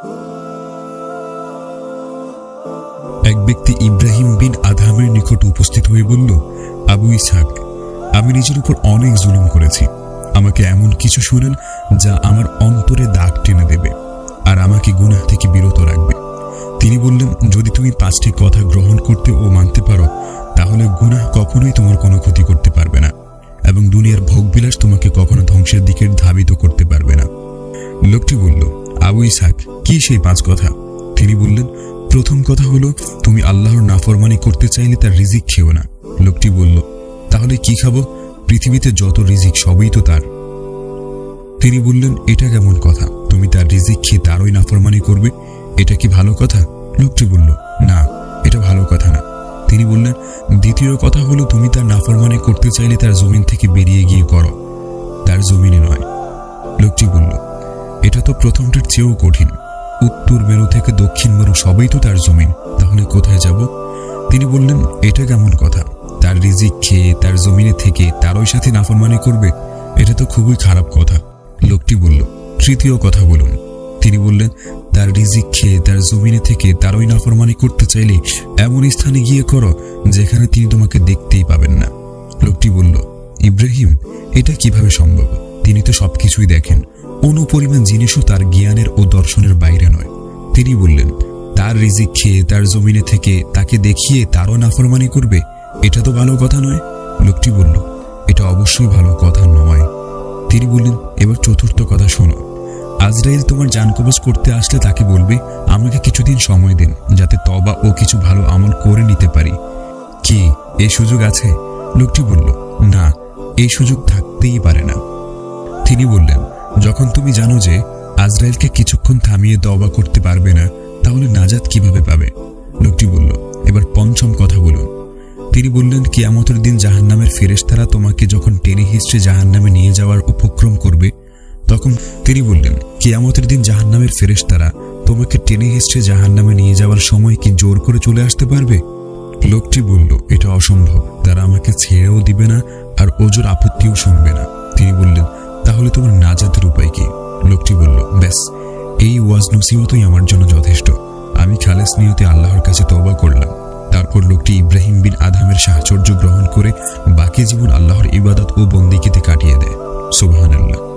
এক ব্যক্তি ইব্রাহিম বিন আধামের নিকট উপস্থিত হয়ে বলল, আবু ইসহাক, আমি নিজের উপর অনেক জুলুম করেছি। আমাকে এমন কিছু শোনান যা আমার অন্তরে দাগ টেনে দেবে আর আমাকে গুনাহ থেকে বিরত রাখবে। তিনি বললেন, যদি তুমি পাঁচটি কথা গ্রহণ করতে ও মানতে পারো, তাহলে গুনাহ কখনোই তোমার কোনো ক্ষতি করতে পারবে না এবং দুনিয়ার ভোগবিলাস তোমাকে কখনো ধ্বংসের দিকে ধাবিত করতে পারবে না। লোকটি বলল আবু ইসাক কি সেই পাঁচ কথা? তিনি বললেন, প্রথম কথা হলো, তুমি আল্লাহর নাফরমানি করতে চাইলে তার রিজিক খেও না। লোকটি বলল, তাহলে কি খাব? পৃথিবীতে যত রিজিক, সবই তো তার। তিনি বললেন, এটা কেমন কথা? তুমি তার রিজিক খেয়ে তারই নাফরমানি করবে? এটা কি ভালো কথা? লোকটি বলল, না, এটা ভালো কথা না। তিনি বললেন, দ্বিতীয় কথা হলো, তুমি তার নাফরমানি করতে চাইলে তার জমিন থেকে বেরিয়ে গিয়ে করো। তার জমিনে নয়। লোকটি বলল এটা তো প্রথমটার চেয়েও কঠিন। উত্তর মেরু থেকে দক্ষিণ মেরু সবই তো তার জমিন। তাহলে কোথায় যাব? তিনি বললেন, এটা কেমন কথা? তার রিজিক খেয়ে, তার জমিনে থেকে, তারই সাথে নাফরমানি করবে? এটা তো খুবই খারাপ কথা। লোকটি বলল, তৃতীয় কথা বলুন। তিনি বললেন, তার রিজিক খেয়ে, তার জমিনে থেকে, তারই নাফরমানি করতে চাইলে এমন স্থানে গিয়ে করো, যেখানে তিনি তোমাকে দেখতেই পাবেন না। লোকটি বলল, ইব্রাহিম, এটা কীভাবে সম্ভব? তিনি তো সবকিছুই দেখেন। অনুপরিমাণ জিনিসও তার জ্ঞানের ও দর্শনের বাইরে নয়। তিনি বললেন, তার রিজিক খেয়ে, তার জমিনে থেকে তাকে দেখিয়ে তারও নাফরমানি করবে? এটা তো ভালো কথা নয়? লোকটি বলল, এটা অবশ্যই ভালো কথা নয়। তিনি বললেন, এবার চতুর্থ কথা শোনো। আজরাইল তোমার জান কবজ করতে আসলে তাকে বলবে, আমাকে কিছুদিন সময় দিন, যাতে তবা ও কিছু ভালো আমল করে নিতে পারি। কি, এই সুযোগ আছে? লোকটি বলল, না, এই সুযোগ থাকতেই পারে না। তিনি বললেন, যখন তুমি জানো যে আজরাইলকে কিছুক্ষণ থামিয়ে দবা করতে পারবে না, তাহলে নাজাত কীভাবে পাবে? লোকটি বলল, এবার পঞ্চম কথা বলুন। তিনি বললেন, কিয়ামতের দিন জাহান্নামের ফেরেশতারা তোমাকে যখন টেনে হিস্ট্রে জাহান্নামে নিয়ে যাওয়ার উপক্রম করবে, তখন তিনি বললেন, কিয়ামতের দিন জাহান্নামের ফেরেশতারা তোমাকে টেনে হিস্ট্রে জাহান্নামে নিয়ে যাওয়ার সময় কি জোর করে চলে আসতে পারবে? লোকটি বলল, এটা অসম্ভব। তারা আমাকে ছেড়েও দিবে না আর ওজোর আপত্তিও শুনবে না। তিনি বললেন তাহলে তোমার নাজাতের উপায় কি? লোকটি বলল, ব্যাস, এই ওয়াজ নসিহতই আমার জন্য যথেষ্ট। আমি খালেস নিয়তে আল্লাহর কাছে তবা করলাম। তারপর লোকটি ইব্রাহিম বিন আধামের সাহচর্য গ্রহণ করে বাকি জীবন আল্লাহর ইবাদত ও বন্দিকিতে কাটিয়ে দেয়। সুবহানাল্লাহ।